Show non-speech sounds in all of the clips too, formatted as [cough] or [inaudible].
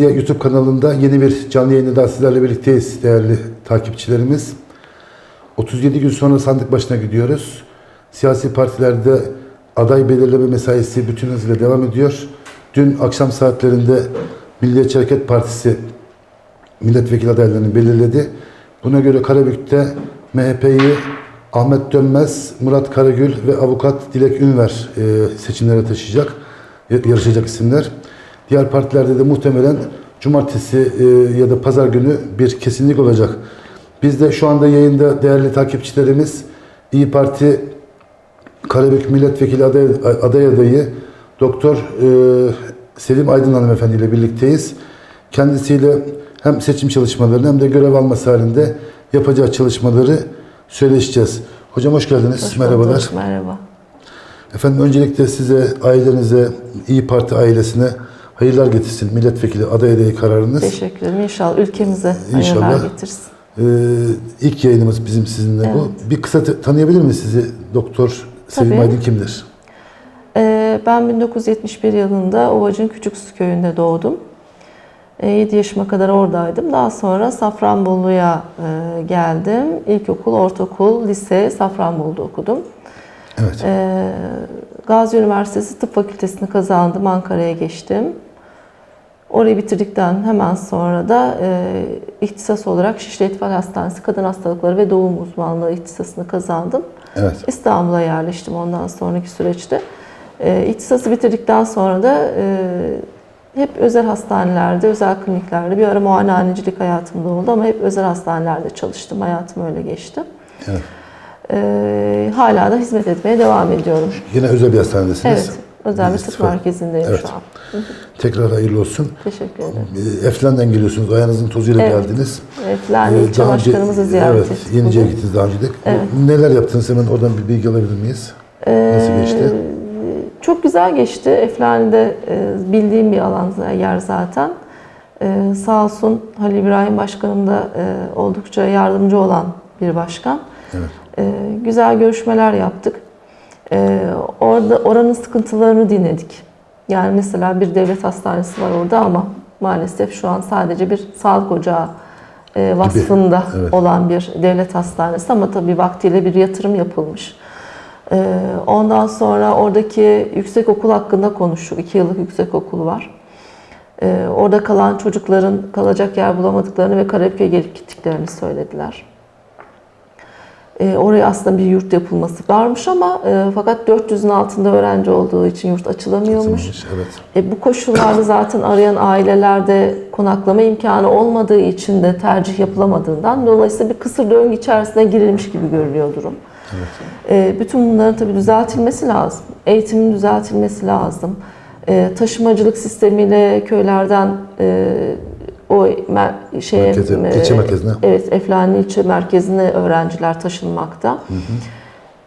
Medya YouTube kanalında yeni bir canlı yayında daha sizlerle birlikteyiz değerli takipçilerimiz. 37 gün sonra sandık başına gidiyoruz. Siyasi partilerde aday belirleme mesaisi bütün hızıyla devam ediyor. Dün akşam saatlerinde Milliyetçi Hareket Partisi milletvekili adaylarını belirledi. Buna göre Karabük'te MHP'yi Ahmet Dönmez, Murat Karagül ve avukat Dilek Ünver e, seçimlere taşıyacak, yarışacak isimler. Diğer partilerde de muhtemelen cumartesi e, ya da pazar günü bir kesinlik olacak. Biz de şu anda yayında değerli takipçilerimiz İyi Parti Karabük Milletvekili aday, aday adayı Doktor e, Selim Aydın Hanımefendi ile birlikteyiz. Kendisiyle hem seçim çalışmalarını hem de görev alması halinde yapacağı çalışmaları söyleşeceğiz. Hocam hoş geldiniz. Hoş Merhabalar. bulduk, Merhaba. Efendim öncelikle size, ailenize, İyi Parti ailesine hayırlar getirsin. Milletvekili aday adayı kararınız. Teşekkür ederim. İnşallah ülkemize İnşallah. hayırlar getirsin. Ee, ilk yayınımız bizim sizinle bu. Bir kısa tanıyabilir miyiz sizi? Doktor Tabii. Aydın kimdir? Ee, ben 1971 yılında Ovacık Küçüksü köyünde doğdum. 7 yaşıma kadar oradaydım. Daha sonra Safranbolu'ya e, geldim. İlkokul, ortaokul, lise Safranbolu'da okudum. Evet. Ee, Gazi Üniversitesi Tıp Fakültesini kazandım. Ankara'ya geçtim. Orayı bitirdikten hemen sonra da e, ihtisas olarak Şişli Etfal Hastanesi Kadın Hastalıkları ve Doğum Uzmanlığı ihtisasını kazandım. Evet. İstanbul'a yerleştim ondan sonraki süreçte. E, ihtisası bitirdikten sonra da e, hep özel hastanelerde, özel kliniklerde bir ara muayenehanecilik hayatımda oldu ama hep özel hastanelerde çalıştım. Hayatım öyle geçti. Evet. E, hala da hizmet etmeye devam ediyorum. Yine özel bir hastanedesiniz. Evet, özel bir tıp merkezindeyim Evet. şu an. Tekrar hayırlı olsun. Teşekkür ederim. Ee, Eflen'den geliyorsunuz. Ayağınızın tozuyla Evet. geldiniz. Evet, Lale Ee, İlçe Başkanımızı ziyaret Evet, ettik. Yenice'ye gittiniz daha önce de. Evet. Neler yaptınız hemen oradan bir bilgi alabilir miyiz? Nasıl Ee, geçti? Çok güzel geçti. Eflani'de e, bildiğim bir alan yer zaten. Ee, sağ olsun Halil İbrahim Başkanım da e, oldukça yardımcı olan bir başkan. Evet. Ee, güzel görüşmeler yaptık. Ee, orada oranın sıkıntılarını dinledik. Yani mesela bir devlet hastanesi var orada ama maalesef şu an sadece bir sağlık ocağı e, vasfında evet. olan bir devlet hastanesi ama tabii vaktiyle bir yatırım yapılmış. Ee, Ondan sonra oradaki yüksek okul hakkında konuştuk. İki yıllık yüksek okul var. Ee, Orada kalan çocukların kalacak yer bulamadıklarını ve Karabük'e gelip gittiklerini söylediler. Ee, Oraya aslında bir yurt yapılması varmış ama e, fakat 400'ün altında öğrenci olduğu için yurt açılamıyormuş. Açılmamış, Evet. E, bu koşullarda zaten arayan ailelerde konaklama imkanı olmadığı için de tercih yapılamadığından dolayısıyla bir kısır döngü içerisine girilmiş gibi görülüyor durum. E, bütün bunların tabii düzeltilmesi lazım. Eğitimin düzeltilmesi lazım. E, taşımacılık sistemiyle köylerden e, o mer- şeye, Merkeze, ilçe merkezine. Evet, Eflani ilçe merkezine öğrenciler taşınmakta.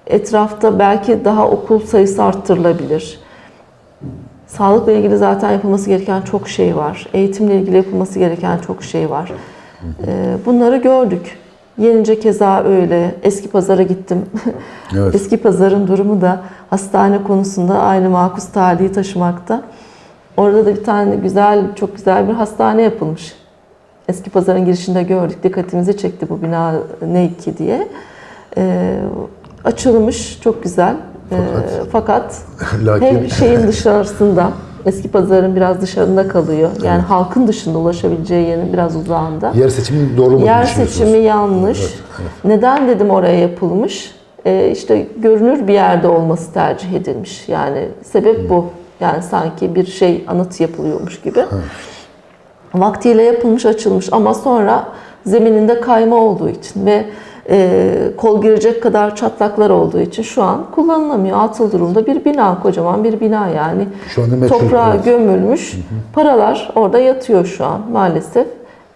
Etrafta belki daha okul sayısı arttırılabilir. Sağlıkla ilgili zaten yapılması gereken çok şey var. Eğitimle ilgili yapılması gereken çok şey var. Ee, Bunları gördük. Yenice keza öyle. Eski pazara gittim. Evet. [laughs] Eski pazarın durumu da hastane konusunda aynı makus talihi taşımakta. Orada da bir tane güzel, çok güzel bir hastane yapılmış. Eski pazarın girişinde gördük. Dikkatimizi çekti bu bina ne ki diye. Ee, açılmış, çok güzel. Ee, Fakat- fakat [laughs] Lakin hem şeyin dışarısında, eski pazarın biraz dışarında kalıyor. Yani halkın dışında ulaşabileceği yerin biraz uzağında. yer seçiminin doğru olmadığını Yer seçimi yanlış. Evet, evet. Neden dedim oraya yapılmış? Ee, işte görünür bir yerde olması tercih edilmiş. Yani sebep bu. Yani sanki bir şey anıt yapılıyormuş gibi. Vaktiyle yapılmış, açılmış ama sonra zemininde kayma olduğu için ve e, kol girecek kadar çatlaklar olduğu için şu an kullanılamıyor. Atıl durumda bir bina, kocaman bir bina yani. Şu anda Toprağa evet. gömülmüş, paralar orada yatıyor şu an maalesef.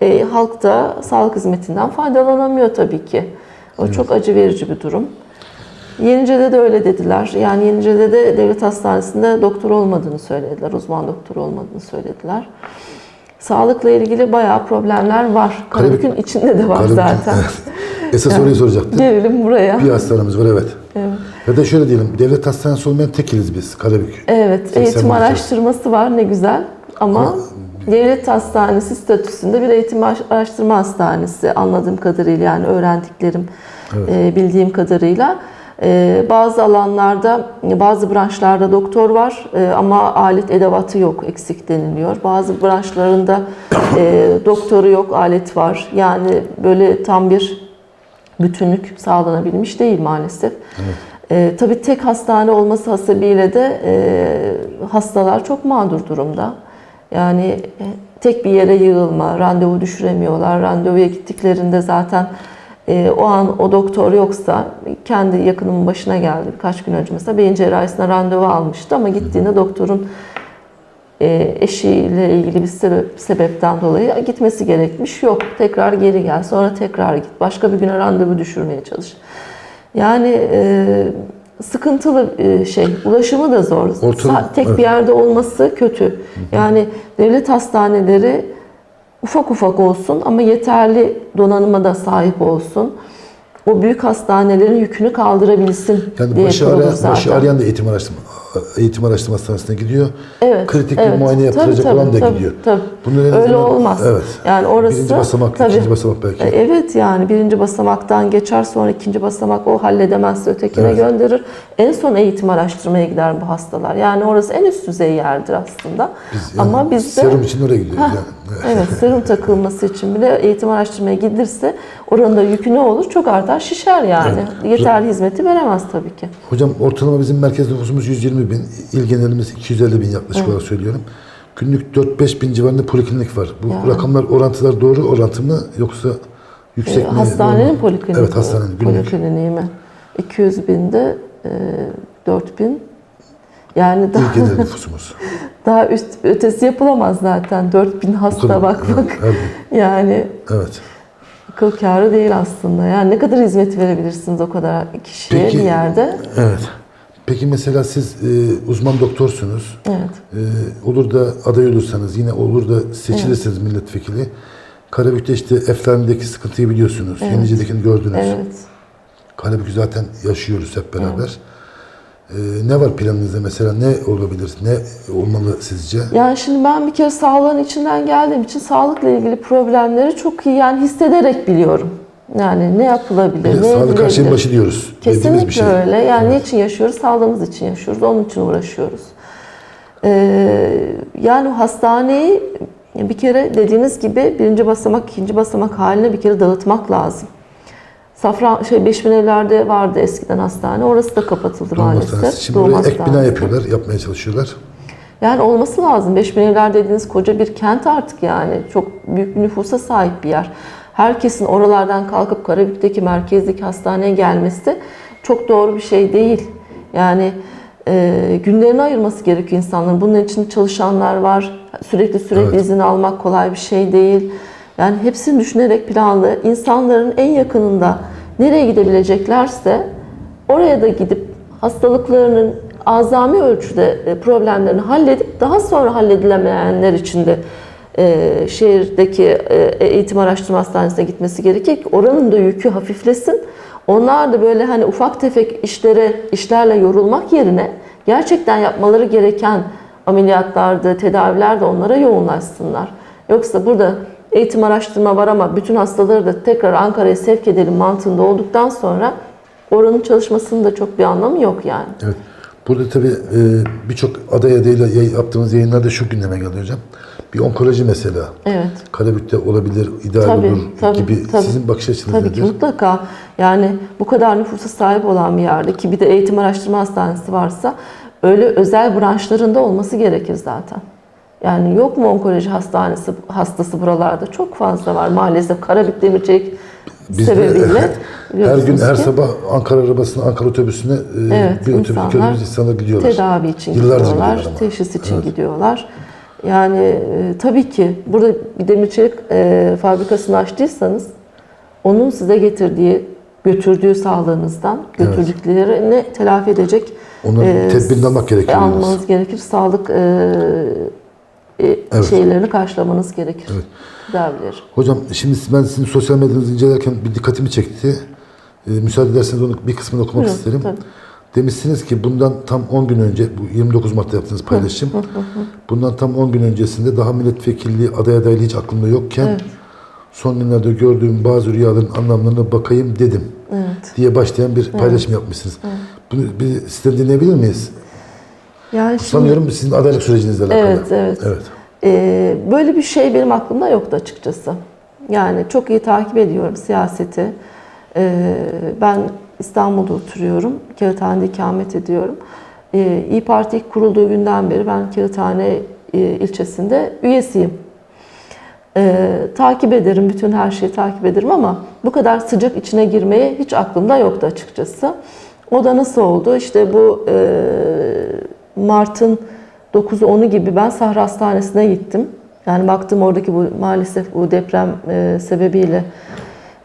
E, halk da sağlık hizmetinden faydalanamıyor tabii ki. O çok acı verici bir durum. Yenice'de de öyle dediler. Yani Yenice'de de devlet hastanesinde doktor olmadığını söylediler. Uzman doktor olmadığını söylediler. Sağlıkla ilgili bayağı problemler var. Karabük'ün içinde de var Karabük- zaten. [laughs] Evet. Esas soruyu soracaktım. Gelelim buraya. Bir hastanemiz var evet. Evet. Ya da şöyle diyelim, devlet hastanesi olmayan tekiliz biz Karabük. Evet, 80 eğitim araştırması var ne güzel ama devlet hastanesi statüsünde bir eğitim araştırma hastanesi anladığım kadarıyla yani öğrendiklerim, e, bildiğim kadarıyla. E, bazı alanlarda, bazı branşlarda doktor var e, ama alet edevatı yok, eksik deniliyor. Bazı branşlarında e, doktoru yok, alet var. Yani böyle tam bir bütünlük sağlanabilmiş değil maalesef. E, tabii tek hastane olması hasebiyle de e, hastalar çok mağdur durumda. Yani e, tek bir yere yığılma, randevu düşüremiyorlar. Randevuya gittiklerinde zaten e, o an o doktor yoksa kendi yakınımın başına geldi birkaç gün önce mesela beyin cerrahisine randevu almıştı ama gittiğinde doktorun e, eşiyle ilgili bir sebep, sebepten dolayı gitmesi gerekmiş. Yok tekrar geri gel sonra tekrar git başka bir güne randevu düşürmeye çalış. Yani e, sıkıntılı e, şey ulaşımı da zor. Sa- Tek evet. bir yerde olması kötü. Yani devlet hastaneleri ufak ufak olsun ama yeterli donanıma da sahip olsun. O büyük hastanelerin yükünü kaldırabilsin Yani diye başı, kurulur arayan, zaten. başı arayan da eğitim araştırma eğitim araştırma hastanesine gidiyor. Evet, Kritik bir evet. muayene yaptıracak Tabii, olan da tabii, gidiyor. Tabii. Bunun Öyle azından- olmaz. Evet. Yani orası Birinci basamak, tabii. ikinci basamak belki. E, Evet yani birinci basamaktan geçer sonra ikinci basamak o halledemezse ötekine Evet. gönderir. En son eğitim araştırmaya gider bu hastalar. Yani orası en üst düzey yerdir aslında. Biz yani Ama bizde serum için oraya gidiyoruz. Hah, yani. evet serum takılması için bile eğitim araştırmaya gidilirse oranın da yükü ne olur? Çok artar şişer yani. Yeterli hizmeti veremez tabii ki. Hocam ortalama bizim merkez nüfusumuz 120 bin, il genelimiz 250 bin yaklaşık olarak söylüyorum. Günlük 4-5 bin civarında poliklinik var. Bu Yani. rakamlar orantılar doğru orantı mı yoksa yüksek E, mi? Hastanenin normal? polikliniği. Evet hastanenin günlük. Polikliniği mi? 200 binde e, 4000 yani daha, İl genel [laughs] nüfusumuz. daha üst ötesi yapılamaz zaten. 4000 hasta bakmak. Evet. [laughs] Yani Evet. akıl kârı değil aslında. Yani ne kadar hizmet verebilirsiniz o kadar kişiye Peki. bir yerde? Evet. Peki mesela siz e, uzman doktorsunuz. Evet. E, olur da aday olursanız yine olur da seçilirsiniz milletvekili. Karabük'te işte Eflami'deki sıkıntıyı biliyorsunuz. Evet. Yenici'dekini gördünüz. Evet. Karabük'ü zaten yaşıyoruz hep beraber. E, ne var planınızda mesela? Ne olabilir? Ne olmalı sizce? Yani şimdi ben bir kere sağlığın içinden geldiğim için sağlıkla ilgili problemleri çok iyi yani hissederek biliyorum. Yani ne yapılabilir, ne sağlık her şeyin başı diyoruz. Dediğimiz Kesinlikle bir şey. öyle. Yani ne için yaşıyoruz? Sağlığımız için yaşıyoruz. Onun için uğraşıyoruz. Ee, yani hastaneyi bir kere dediğiniz gibi birinci basamak, ikinci basamak haline bir kere dağıtmak lazım. Safran, şey Beşmin evlerde vardı eskiden hastane. Orası da kapatıldı Doğum maalesef. hastanesi. Şimdi Doğum oraya ek bina hastanesi. yapıyorlar, yapmaya çalışıyorlar. Yani olması lazım. Beşmin evler dediğiniz koca bir kent artık yani. Çok büyük bir nüfusa sahip bir yer. Herkesin oralardan kalkıp Karabük'teki merkezdeki hastaneye gelmesi çok doğru bir şey değil. Yani e, günlerini ayırması gerekiyor insanların. Bunun için çalışanlar var. Sürekli sürekli Evet. izin almak kolay bir şey değil. Yani hepsini düşünerek planlı, insanların en yakınında nereye gidebileceklerse oraya da gidip hastalıklarının azami ölçüde e, problemlerini halledip daha sonra halledilemeyenler için de e, şehirdeki e, eğitim araştırma hastanesine gitmesi gerekir ki oranın da yükü hafiflesin. Onlar da böyle hani ufak tefek işlere işlerle yorulmak yerine gerçekten yapmaları gereken ameliyatlarda, tedavilerde onlara yoğunlaşsınlar. Yoksa burada eğitim araştırma var ama bütün hastaları da tekrar Ankara'ya sevk edelim mantığında olduktan sonra oranın çalışmasının da çok bir anlamı yok yani. Evet. Burada tabii e, birçok aday adayla yaptığımız yayınlarda şu gündeme geliyor hocam. Bir onkoloji mesela. Evet. Karabük'te olabilir, ideal Tabii, olur tabii, gibi tabii. sizin bakış açınız Tabii nedir? ki mutlaka. Yani bu kadar nüfusa sahip olan bir yerde ki bir de eğitim araştırma hastanesi varsa öyle özel branşlarında olması gerekir zaten. Yani yok mu onkoloji hastanesi hastası buralarda? Çok fazla var maalesef. Karabük Demirçelik Biz de sebebiyle. [laughs] her gün biliyorsunuz her ki sabah Ankara arabasına, Ankara otobüsüne e, Evet, bir otobüs, insanlar otobüs insanlar gidiyorlar. tedavi için Yıllardır gidiyorlar, gidiyorlar teşhis için gidiyorlar. Yani e, tabii ki burada bir demir çelik e, fabrikasını açtıysanız onun size getirdiği, götürdüğü sağlığınızdan Evet. götürdüklerini telafi edecek Onun e, tedbirini almak gerekiyor. yalnız. almanız gerekir. Sağlık e, e, şeylerini karşılamanız gerekir. Evet. Tedavileri. Hocam şimdi ben sizin sosyal medyanızı incelerken bir dikkatimi çekti. E, müsaade ederseniz onun bir kısmını okumak Buyurun, isterim. tabii. Demişsiniz ki bundan tam 10 gün önce, bu 29 Mart'ta yaptığınız paylaşım, [laughs] bundan tam 10 gün öncesinde daha milletvekilliği aday adaylığı hiç aklımda yokken Evet. son günlerde gördüğüm bazı rüyaların anlamlarına bakayım dedim Evet. diye başlayan bir paylaşım yapmışsınız. Bunu bir sizden dinleyebilir miyiz? Yani şimdi, Sanıyorum sizin adaylık sürecinizle alakalı. Evet, evet. Evet. Ee, böyle bir şey benim aklımda yoktu açıkçası. Yani çok iyi takip ediyorum siyaseti. Ee, ben İstanbul'da oturuyorum. Kağıthane'de ikamet ediyorum. Ee, İyi Parti ilk kurulduğu günden beri ben Kağıthane e, ilçesinde üyesiyim. Ee, takip ederim, bütün her şeyi takip ederim ama bu kadar sıcak içine girmeye hiç aklımda yoktu açıkçası. O da nasıl oldu? İşte bu e, Mart'ın 9'u 10'u gibi ben Sahra Hastanesi'ne gittim. Yani baktım oradaki bu maalesef bu deprem e, sebebiyle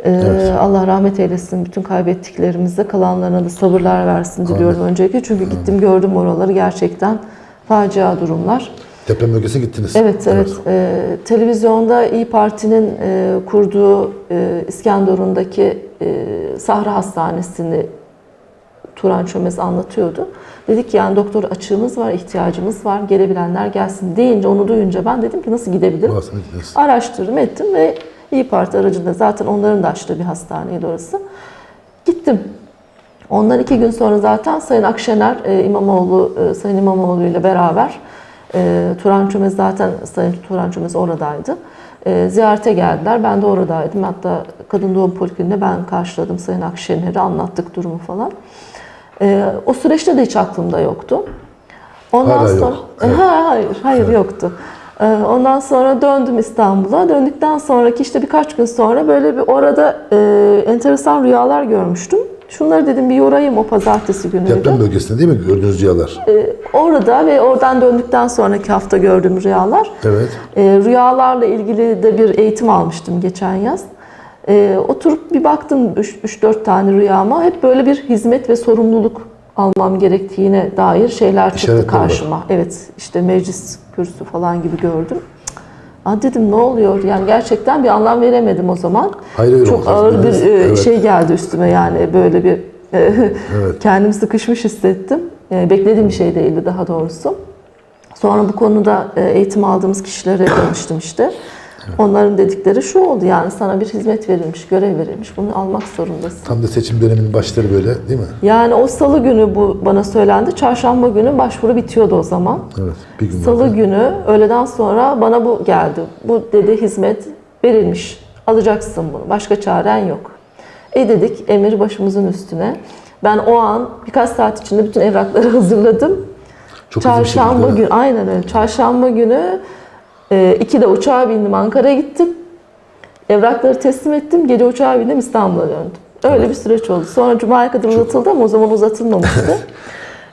Evet. Allah rahmet eylesin bütün kaybettiklerimize kalanlarına da sabırlar versin diliyorum öncelikle. Çünkü gittim gördüm oraları gerçekten facia durumlar. Deprem bölgesine gittiniz. Evet, evet. Ee, televizyonda İyi Parti'nin e, kurduğu e, İskenderun'daki e, Sahra Hastanesi'ni Turan Çömez anlatıyordu. Dedik ki yani doktor açığımız var, ihtiyacımız var, gelebilenler gelsin deyince, onu duyunca ben dedim ki nasıl gidebilirim? Araştırdım ettim ve İyi Parti aracında zaten onların da açtığı bir hastaneydi orası. Gittim. Ondan iki gün sonra zaten Sayın Akşener e, İmamoğlu, e, Sayın İmamoğlu ile beraber e, Turan Çömez zaten Sayın Turan Çömez oradaydı. E, ziyarete geldiler. Ben de oradaydım. Hatta kadın doğum polikliniğinde ben karşıladım Sayın Akşener'i anlattık durumu falan. E, o süreçte de hiç aklımda yoktu. Ondan Hala yok. sonra Evet. Ha, hayır, hayır yoktu. Ee, Ondan sonra döndüm İstanbul'a. Döndükten sonraki işte birkaç gün sonra böyle bir orada e, enteresan rüyalar görmüştüm. Şunları dedim bir yorayım o pazartesi günüydü. Deprem bölgesinde değil mi gördüğünüz rüyalar? Ee, orada ve oradan döndükten sonraki hafta gördüğüm rüyalar. Evet. Ee, rüyalarla ilgili de bir eğitim almıştım geçen yaz. Ee, oturup bir baktım 3-4 tane rüyama. Hep böyle bir hizmet ve sorumluluk almam gerektiğine dair şeyler çıktı İşaretler var. karşıma. Evet işte meclis kürsü falan gibi gördüm. Aa dedim ne oluyor? Yani gerçekten bir anlam veremedim o zaman. Hayır, hayır, Çok ağır bir Evet, e, evet. şey geldi üstüme yani böyle bir e, [laughs] kendimi sıkışmış hissettim. E, Beklediğim bir şey değildi daha doğrusu. Sonra bu konuda eğitim aldığımız kişilere danıştım işte. Onların dedikleri şu oldu yani sana bir hizmet verilmiş, görev verilmiş. Bunu almak zorundasın. Tam da seçim döneminin başları böyle değil mi? Yani o salı günü bu bana söylendi. Çarşamba günü başvuru bitiyordu o zaman. Evet. Bir gün Salı vardı. günü öğleden sonra bana bu geldi. Bu dedi hizmet verilmiş. Alacaksın bunu. Başka çaren yok. E dedik emir başımızın üstüne. Ben o an birkaç saat içinde bütün evrakları [laughs] hazırladım. Çok Çarşamba günü aynen öyle. Çarşamba günü e, 2'de uçağa bindim Ankara'ya gittim. Evrakları teslim ettim. Gece uçağa bindim İstanbul'a döndüm. Öyle bir süreç oldu. Sonra Cuma'ya kadar uzatıldı ama o zaman uzatılmamıştı. [laughs]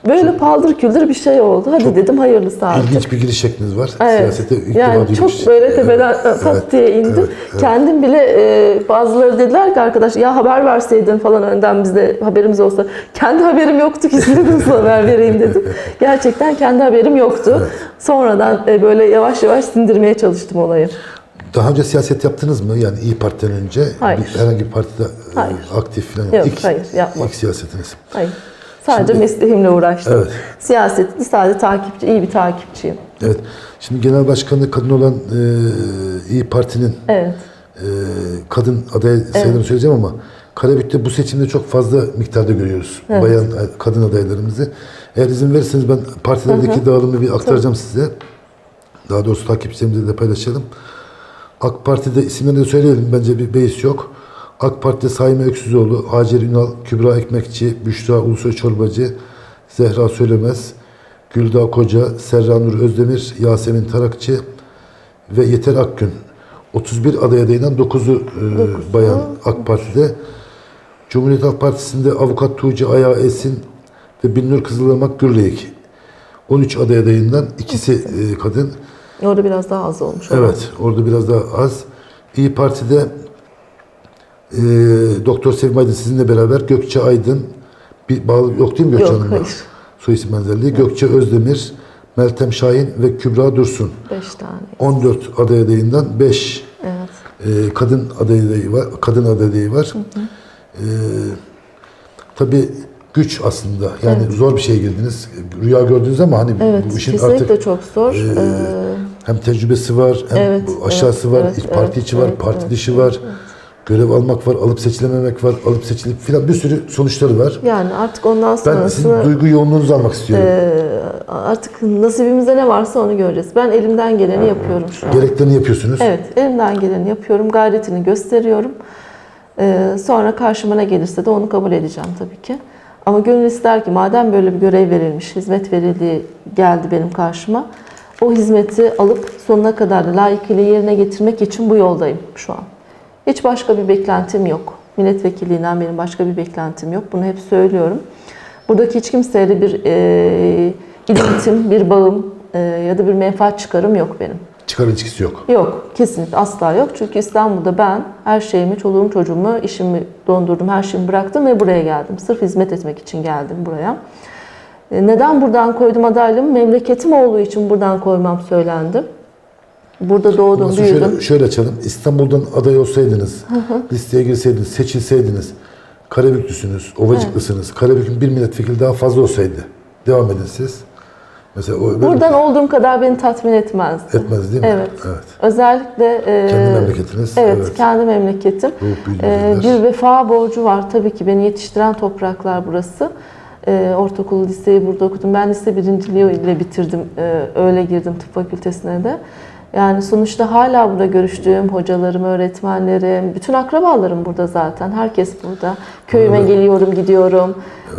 Böyle paldır küldür bir şey oldu. Hadi dedim hayırlısı artık. İlginç bir giriş şekliniz var. Evet. Siyasete ilk yani çok şey. böyle tepeden pat diye indim. Kendim bile e, bazıları dediler ki arkadaş ya haber verseydin falan önden bizde haberimiz olsa. Kendi haberim yoktu ki size haber vereyim dedim. [laughs] Gerçekten kendi haberim yoktu. Sonradan e, böyle yavaş yavaş sindirmeye çalıştım olayı. Daha önce siyaset yaptınız mı? Yani İyi Parti'den önce Hayır. bir- herhangi bir partide e, Hayır. aktif falan Yok, ilk, hayır, yapmadım. ilk siyasetiniz. Hayır. Sadece mesleğimle uğraştım. Evet. Siyaset, sadece takipçi, iyi bir takipçiyim. Evet. Şimdi genel başkanı kadın olan e, İyi Parti'nin Evet. e, kadın aday sayılarını söyleyeceğim ama Karabük'te bu seçimde çok fazla miktarda görüyoruz. Evet. Bayan e, kadın adaylarımızı. Eğer izin verirseniz ben partilerdeki dağılımı bir aktaracağım size. Daha doğrusu takipçilerimizle de paylaşalım. AK Parti'de isimlerini de söyleyelim. Bence bir beis yok. AK Parti'de Saime Öksüzoğlu, Hacer Ünal, Kübra Ekmekçi, Büşra Ulusoy Çorbacı, Zehra Söylemez, Gülda Koca, Serra Nur Özdemir, Yasemin Tarakçı ve Yeter Akgün. 31 aday adayından 9'u e, bayan AK Parti'de. Cumhuriyet Halk Partisi'nde avukat Tuğçe Ayağı Esin ve Binnur Kızılırmak Gürleyik. 13 aday adayından ikisi e, kadın. Orada biraz daha az olmuş. Evet, orada biraz daha az. İyi Parti'de e, Doktor Sevim Aydın sizinle beraber Gökçe Aydın bir bağlı yok değil mi Gökçe Yok, Hanım'la? hayır. Soy isim benzerliği. Gökçe Özdemir, Meltem Şahin ve Kübra Dursun. Beş tane. 14 aday adayından 5 Evet. e, kadın aday adayı var. Kadın aday adayı var. E, tabii güç aslında. Yani zor bir şeye girdiniz. Rüya gördünüz ama hani Evet, bu işin kesinlikle artık çok zor. e, Ee, hem tecrübesi var, hem Evet, bu aşağısı evet, var, evet, iç parti evet, içi var, evet, parti evet, dışı var. Görev almak var, alıp seçilememek var, alıp seçilip filan bir sürü sonuçları var. yani artık ondan Ben sizin duygu yoğunluğunuzu almak istiyorum. e, artık nasibimizde ne varsa onu göreceğiz. Ben elimden geleni yapıyorum şu an. Gereklerini yapıyorsunuz. Evet, elimden geleni yapıyorum, gayretini gösteriyorum. Ee, sonra karşıma ne gelirse de onu kabul edeceğim tabii ki. Ama gönül ister ki madem böyle bir görev verilmiş, hizmet verildiği geldi benim karşıma. O hizmeti alıp sonuna kadar da layıkıyla yerine getirmek için bu yoldayım şu an. Hiç başka bir beklentim yok. Milletvekilliğinden benim başka bir beklentim yok. Bunu hep söylüyorum. Buradaki hiç kimseyle bir e, iletim, bir bağım e, ya da bir menfaat çıkarım yok benim. Çıkar ilişkisi yok. Yok, kesinlikle asla yok. Çünkü İstanbul'da ben her şeyimi, çoluğum, çocuğumu, işimi dondurdum, her şeyimi bıraktım ve buraya geldim. Sırf hizmet etmek için geldim buraya. E, Neden buradan koydum adaylığımı? Memleketim olduğu için buradan koymam söylendi. Burada doğdum, Nasıl büyüdüm. şöyle, şöyle açalım. İstanbul'dan aday olsaydınız, listeye girseydiniz, seçilseydiniz, Karabüklüsünüz, Ovacıklısınız. Karabük'ün bir milletvekili daha fazla olsaydı. Devam edin siz. Mesela o Buradan olduğum kadar beni tatmin etmezdi. etmez değil mi? Evet. evet. Özellikle e, Kendi memleketiniz. Evet, kendi memleketim. Yerler. bir vefa borcu var tabii ki beni yetiştiren topraklar burası. Ee, ortaokul, liseyi burada okudum. Ben lise birinciliği ile bitirdim. Ee, öyle girdim tıp fakültesine de. Yani sonuçta hala burada görüştüğüm hocalarım, öğretmenlerim, bütün akrabalarım burada zaten. Herkes burada. Köyüme Evet. geliyorum, gidiyorum.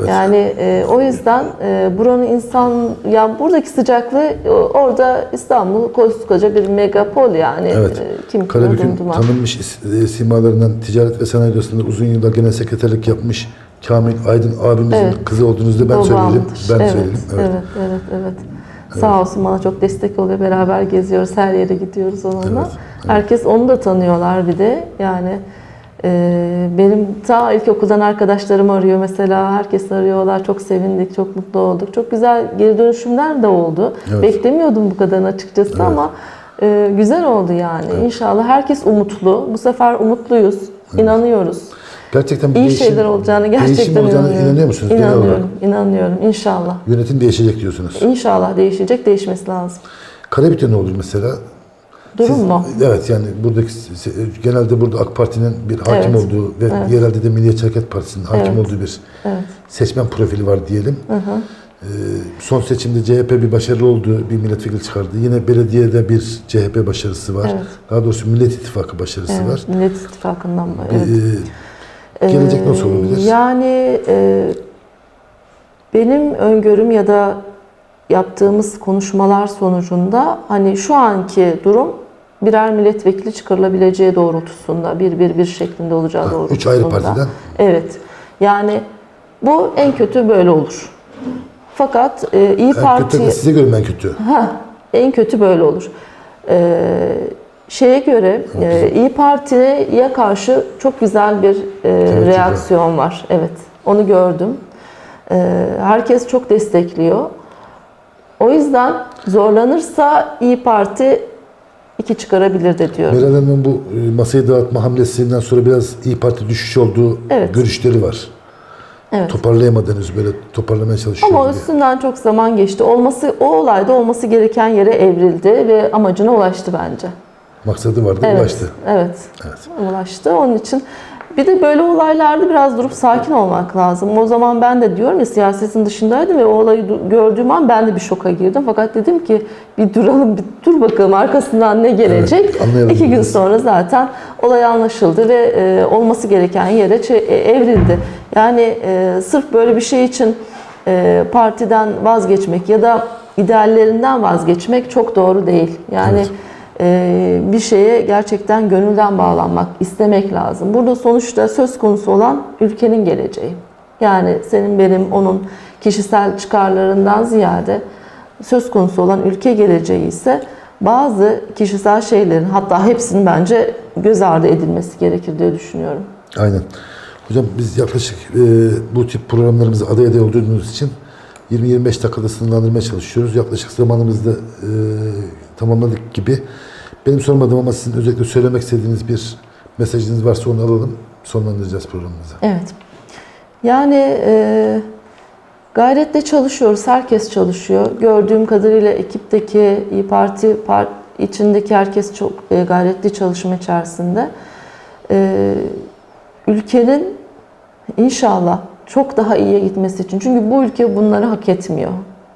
Yani e, o yüzden e, buranın insan, yani buradaki sıcaklığı e, orada İstanbul koskoca bir megapol yani. Evet. E, kim Karabük'ün tanınmış e, simalarından ticaret ve sanayi odasında uzun yıllar genel sekreterlik yapmış Kamil Aydın abimizin Evet. kızı olduğunuzu da ben. Babamdır. Ben evet, söyleyelim. Evet. evet, evet, Sağ olsun bana çok destek oluyor. Beraber geziyoruz, her yere gidiyoruz onunla. Evet, Herkes onu da tanıyorlar bir de. Yani e, benim ta ilkokuldan arkadaşlarım arıyor mesela. Herkes arıyorlar. Çok sevindik, çok mutlu olduk. Çok güzel geri dönüşümler de oldu. Evet. Beklemiyordum bu kadarını açıkçası Evet. ama e, güzel oldu yani. İnşallah herkes umutlu. Bu sefer umutluyuz. inanıyoruz. Gerçekten bir İyi değişim, şeyler olacağını gerçekten değişim olacağına inanıyorum. inanıyor musunuz genel olarak? İnanıyorum, inanıyorum. İnşallah. Yönetim değişecek diyorsunuz. İnşallah değişecek, değişmesi lazım. Karabük'te ne olur mesela? Durum Siz- mu? Evet yani buradaki genelde burada AK Parti'nin bir hakim Evet. olduğu ve Evet. yerelde de Milliyetçi Hareket Partisi'nin hakim Evet. olduğu bir Evet. seçmen profili var diyelim. Hı hı. Ee, son seçimde CHP bir başarılı oldu, bir milletvekili çıkardı. Yine belediyede bir CHP başarısı var. Evet. Daha doğrusu Millet İttifakı başarısı Evet, var. Millet İttifakı'ndan mı? Evet. Ee, gelecek Ee, nasıl olabilir? Yani e, benim öngörüm ya da yaptığımız konuşmalar sonucunda hani şu anki durum birer milletvekili çıkarılabileceği doğrultusunda bir bir bir şeklinde olacağı Ha, doğrultusunda. üç ayrı partiden. Evet. Yani bu en kötü böyle olur. Fakat e, İyi En kötü Parti de size göre en kötü. Ha, en kötü böyle olur. Ee, şeye göre e, İyi Parti'ye karşı çok güzel bir e, reaksiyon var. Evet, onu gördüm. Ee, herkes çok destekliyor. O yüzden zorlanırsa İyi Parti iki çıkarabilir de diyorum. Meral Hanım'ın bu e, masayı dağıtma hamlesinden sonra biraz İyi Parti düşüş olduğu Evet. görüşleri var. Evet. Toparlayamadınız böyle toparlamaya çalışıyor Ama gibi. üstünden çok zaman geçti. Olması o olayda olması gereken yere evrildi ve amacına ulaştı bence. Maksadı vardı, Evet, ulaştı. Evet. Evet. Ulaştı. Onun için bir de böyle olaylarda biraz durup sakin olmak lazım. O zaman ben de diyorum ya siyasetin dışındaydım ve o olayı gördüğüm an ben de bir şoka girdim. Fakat dedim ki bir duralım, bir dur bakalım arkasından ne gelecek. Evet, İki gün sonra zaten olay anlaşıldı ve e, olması gereken yere e, evrildi. Yani e, sırf böyle bir şey için e, partiden vazgeçmek ya da ideallerinden vazgeçmek çok doğru değil. Yani Evet. E, bir şeye gerçekten gönülden bağlanmak, istemek lazım. Burada sonuçta söz konusu olan ülkenin geleceği. Yani senin benim onun kişisel çıkarlarından ziyade söz konusu olan ülke geleceği ise bazı kişisel şeylerin hatta hepsinin bence göz ardı edilmesi gerekir diye düşünüyorum. Aynen. Hocam biz yaklaşık e, bu tip programlarımızı aday aday olduğumuz için 20-25 dakikada sınırlandırmaya çalışıyoruz. Yaklaşık zamanımızı da e, tamamladık gibi. Benim sormadım ama sizin özellikle söylemek istediğiniz bir mesajınız varsa onu alalım. Sonlandıracağız programımızı. Evet. Yani e, Gayretle çalışıyoruz. Herkes çalışıyor. Gördüğüm kadarıyla ekipteki İyi Parti par- içindeki herkes çok e, gayretli çalışma içerisinde. E, ülkenin inşallah çok daha iyiye gitmesi için. Çünkü bu ülke bunları hak etmiyor.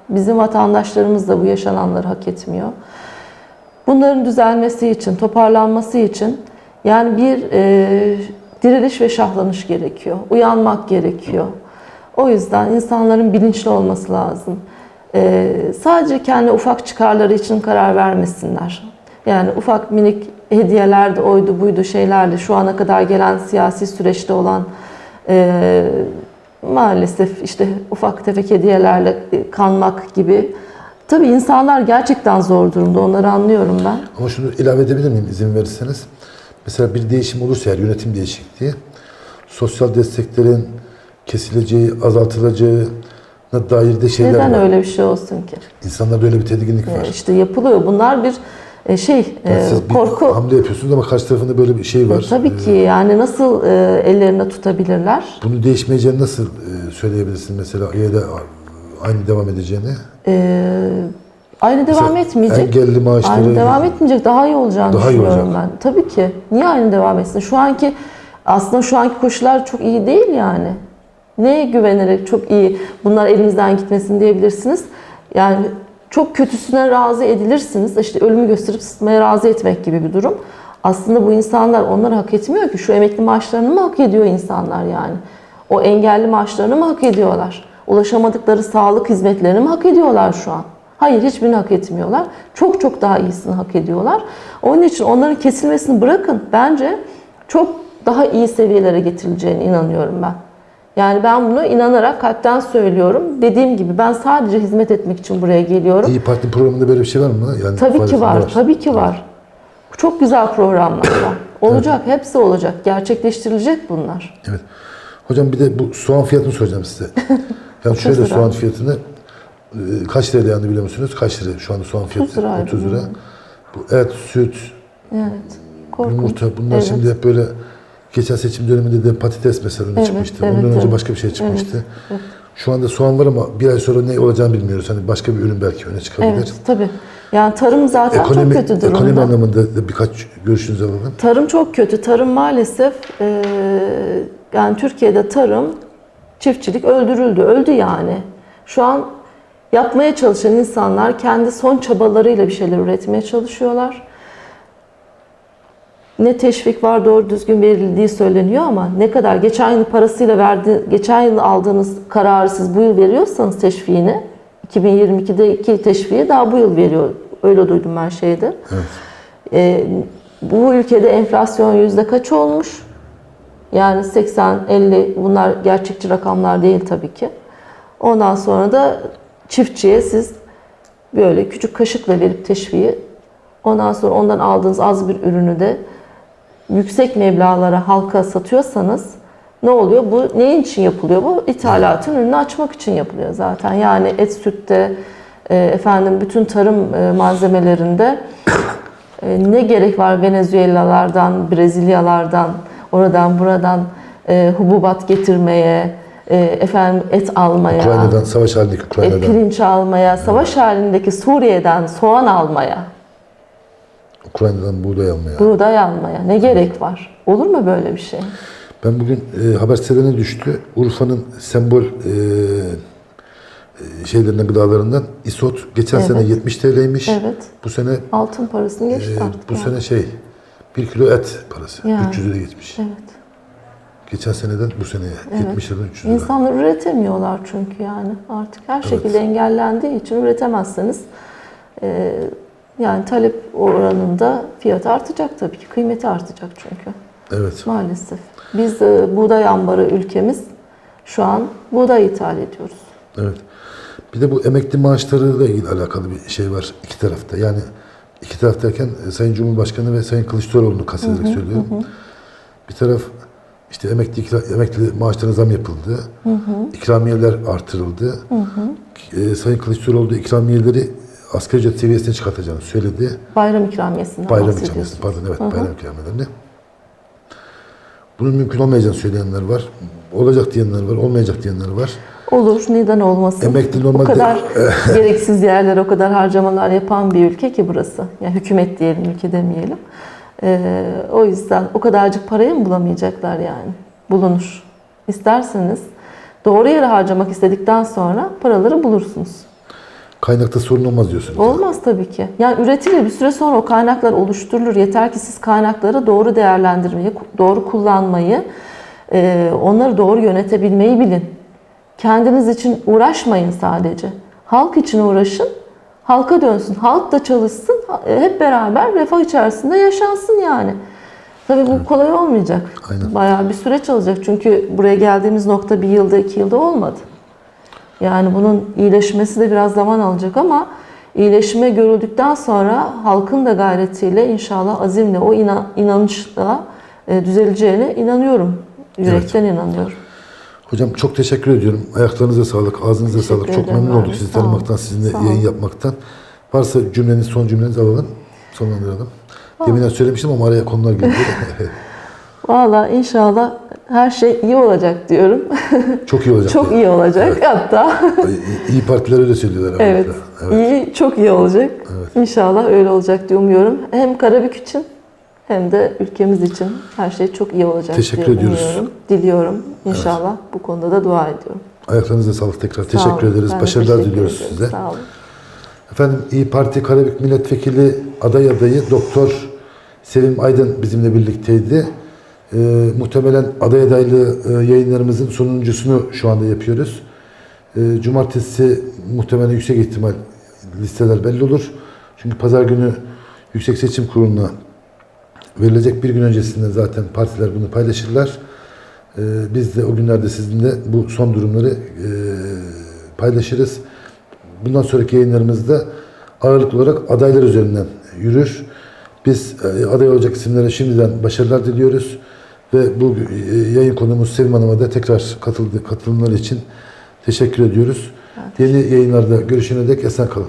Bizim vatandaşlarımız da bu yaşananları hak etmiyor. Bunların düzelmesi için, toparlanması için yani bir e, diriliş ve şahlanış gerekiyor. Uyanmak gerekiyor. O yüzden insanların bilinçli olması lazım. E, sadece kendi ufak çıkarları için karar vermesinler. Yani ufak minik hediyeler de oydu buydu şeylerle şu ana kadar gelen siyasi süreçte olan e, maalesef işte ufak tefek hediyelerle e, kanmak gibi. Tabii insanlar gerçekten zor durumda onları anlıyorum ben. Ama şunu ilave edebilir miyim izin verirseniz? Mesela bir değişim olursa eğer yönetim değişikliği, sosyal desteklerin kesileceği, azaltılacağına dair de şeyler Neden var. öyle bir şey olsun ki? İnsanlarda öyle bir tedirginlik var. E, İşte yapılıyor. Bunlar bir e, şey, Yani e, siz bir korku. hamle yapıyorsunuz ama karşı tarafında böyle bir şey var. Tabii ki yani nasıl e, ellerinde tutabilirler? Bunu değişmeyeceğini nasıl e, söyleyebilirsin mesela ya da aynı devam edeceğini? E, aynı devam Mesela etmeyecek. Engelli maaşları Aynı devam etmeyecek. Daha iyi olacağını Daha iyi düşünüyorum olacak. ben. Tabii ki. Niye aynı devam etsin? Şu anki aslında şu anki koşullar çok iyi değil yani. Neye güvenerek çok iyi bunlar elimizden gitmesin diyebilirsiniz. Yani çok kötüsüne razı edilirsiniz. İşte ölümü gösterip sıtmaya razı etmek gibi bir durum. Aslında bu insanlar onları hak etmiyor ki. Şu emekli maaşlarını mı hak ediyor insanlar yani? O engelli maaşlarını mı hak ediyorlar? Ulaşamadıkları sağlık hizmetlerini mi hak ediyorlar şu an? Hayır hiçbirini hak etmiyorlar. Çok çok daha iyisini hak ediyorlar. Onun için onların kesilmesini bırakın. Bence çok daha iyi seviyelere getirileceğine inanıyorum ben. Yani ben bunu inanarak kalpten söylüyorum. Dediğim gibi ben sadece hizmet etmek için buraya geliyorum. İyi Parti programında böyle bir şey var mı? Yani Tabii ki faaliyeti var, tabii ki var. Çok güzel programlar var. Olacak, hepsi olacak. Gerçekleştirilecek bunlar. Evet. Hocam bir de bu soğan fiyatını soracağım size. [laughs] Yani şöyle lira. soğan fiyatını e, kaç liraya dayandı biliyor musunuz? Kaç lira şu anda soğan fiyatı? liraydı 30 lira. bilmiyorum. Bu et, süt, Evet. Korkunç. yumurta bunlar Evet. şimdi hep böyle geçen seçim döneminde de patates mesela öne Evet, çıkmıştı. evet, Ondan önce evet. başka bir şey çıkmıştı. evet. Şu anda soğan var ama bir ay sonra ne olacağını bilmiyoruz. Hani başka bir ürün belki öne çıkabilir. Evet, tabii. Yani tarım zaten Ekonomi, çok kötü durumda. ekonomi anlamında da birkaç görüşünüzü alalım. Tarım çok kötü. Tarım maalesef e, yani Türkiye'de tarım, çiftçilik öldürüldü. Öldü yani. Şu an yapmaya çalışan insanlar kendi son çabalarıyla bir şeyler üretmeye çalışıyorlar. Ne teşvik var doğru düzgün verildiği söyleniyor ama ne kadar geçen yıl parasıyla verdi, geçen yıl aldığınız kararı siz bu yıl veriyorsanız teşviğini 2022'deki teşviği daha bu yıl veriyor. Öyle duydum ben şeyde. Evet. Ee, bu ülkede enflasyon yüzde kaç olmuş? Yani 80-50 bunlar gerçekçi rakamlar değil tabii ki. Ondan sonra da çiftçiye siz böyle küçük kaşıkla verip teşviği ondan sonra ondan aldığınız az bir ürünü de yüksek meblağlara halka satıyorsanız ne oluyor? Bu neyin için yapılıyor? Bu ithalatın önünü açmak için yapılıyor zaten. Yani et, sütte, e, efendim bütün tarım e, malzemelerinde e, ne gerek var Venezuelalardan, Brezilyalardan, oradan buradan e, hububat getirmeye, e, efendim et almaya, Ukrayna'dan, savaş halindeki e, Ukrayna'dan. pirinç almaya, savaş halindeki Suriye'den soğan almaya, Ukrayna'dan buğday almaya. buğday almaya ne gerek var? Olur mu böyle bir şey? Ben bugün e, haber sitelerine düştü. Urfa'nın sembol e, e, şeylerinden, gıdalarından isot geçen Evet. sene 70 TL'ymiş. Evet. Bu sene Altın parasını geçti e, artık. bu yani. sene şey 1 kilo et parası. Yani. 300 lira geçmiş. Evet. Geçen seneden bu seneye 70 liradan 300 lira. İnsanlar üretemiyorlar çünkü yani artık her şekilde engellendiği için üretemezseniz e, yani talep oranında fiyat artacak tabii ki kıymeti artacak çünkü Evet. maalesef. Biz e, buğday ambarı ülkemiz şu an buğday ithal ediyoruz. Evet. Bir de bu emekli maaşlarıyla ilgili alakalı bir şey var iki tarafta. Yani iki taraf derken e, Sayın Cumhurbaşkanı ve Sayın Kılıçdaroğlu'nu kastederek söylüyorum. Bir taraf işte emekli ikra- emekli maaşlarına zam yapıldı. İkramiyeler artırıldı. E, Sayın Kılıçdaroğlu da ikramiyeleri asgari ücret seviyesine çıkartacağını söyledi. Bayram ikramiyesinden Bayram bahsediyorsunuz. ikramiyesi, pardon evet bayram ikramiyelerini. Bunun mümkün olmayacağını söyleyenler var. Olacak diyenler var, olmayacak diyenler var. Olur, neden olmasın? Emekli O kadar [laughs] gereksiz yerlere o kadar harcamalar yapan bir ülke ki burası. Yani hükümet diyelim, ülke demeyelim. Ee, o yüzden o kadarcık parayı mı bulamayacaklar yani? Bulunur. İsterseniz doğru yere harcamak istedikten sonra paraları bulursunuz. kaynakta sorun olmaz diyorsunuz. Olmaz tabii ki. Yani üretilir bir süre sonra o kaynaklar oluşturulur. Yeter ki siz kaynakları doğru değerlendirmeyi, doğru kullanmayı, e, onları doğru yönetebilmeyi bilin. Kendiniz için uğraşmayın sadece. Halk için uğraşın, halka dönsün, halk da çalışsın, e, hep beraber refah içerisinde yaşansın yani. Tabii bu kolay olmayacak. Aynen. Bayağı bir süreç alacak. Çünkü buraya geldiğimiz nokta bir yılda, iki yılda olmadı. Yani bunun iyileşmesi de biraz zaman alacak ama iyileşme görüldükten sonra halkın da gayretiyle inşallah azimle o inan- inançla e, düzeleceğine inanıyorum. Yürekten inanıyorum. Hocam çok teşekkür ediyorum. Ayaklarınıza sağlık, ağzınıza Teşekkür sağlık. Çok memnun abi. olduk sizi tanımaktan, sizinle Sağ yayın yapmaktan. Varsa cümleniz, son cümlenizi alalım. Sonlandıralım. Demin söylemiştim ama araya konular girdi. [laughs] Valla inşallah her şey iyi olacak diyorum. [laughs] çok iyi olacak. çok iyi olacak hatta. iyi partiler öyle söylüyorlar. evet, Evet. iyi, çok iyi olacak. İnşallah öyle olacak diye umuyorum. Hem Karabük için hem de ülkemiz için her şey çok iyi olacak Teşekkür diye ediyoruz. umuyorum. Diliyorum. İnşallah bu konuda da dua ediyorum. Ayaklarınıza sağlık tekrar. Sağ Teşekkür olun. ederiz. Ben Başarılar teşekkür diliyoruz ederim. size. Sağ olun. Efendim İyi Parti Karabük Milletvekili aday adayı Doktor Sevim Aydın bizimle birlikteydi. Ee, muhtemelen aday adaylığı e, yayınlarımızın sonuncusunu şu anda yapıyoruz. Ee, cumartesi muhtemelen yüksek ihtimal listeler belli olur. Çünkü pazar günü Yüksek Seçim Kurulu'na verilecek bir gün öncesinden zaten partiler bunu paylaşırlar. Ee, biz de o günlerde sizinle bu son durumları e, paylaşırız. Bundan sonraki yayınlarımızda ağırlıklı olarak adaylar üzerinden yürür. Biz e, aday olacak isimlere şimdiden başarılar diliyoruz. Ve bu e, yayın konumuz Sevim Hanım'a da tekrar katıldı, katılımları için teşekkür ediyoruz. Yeni yayınlarda görüşene dek esen kalın.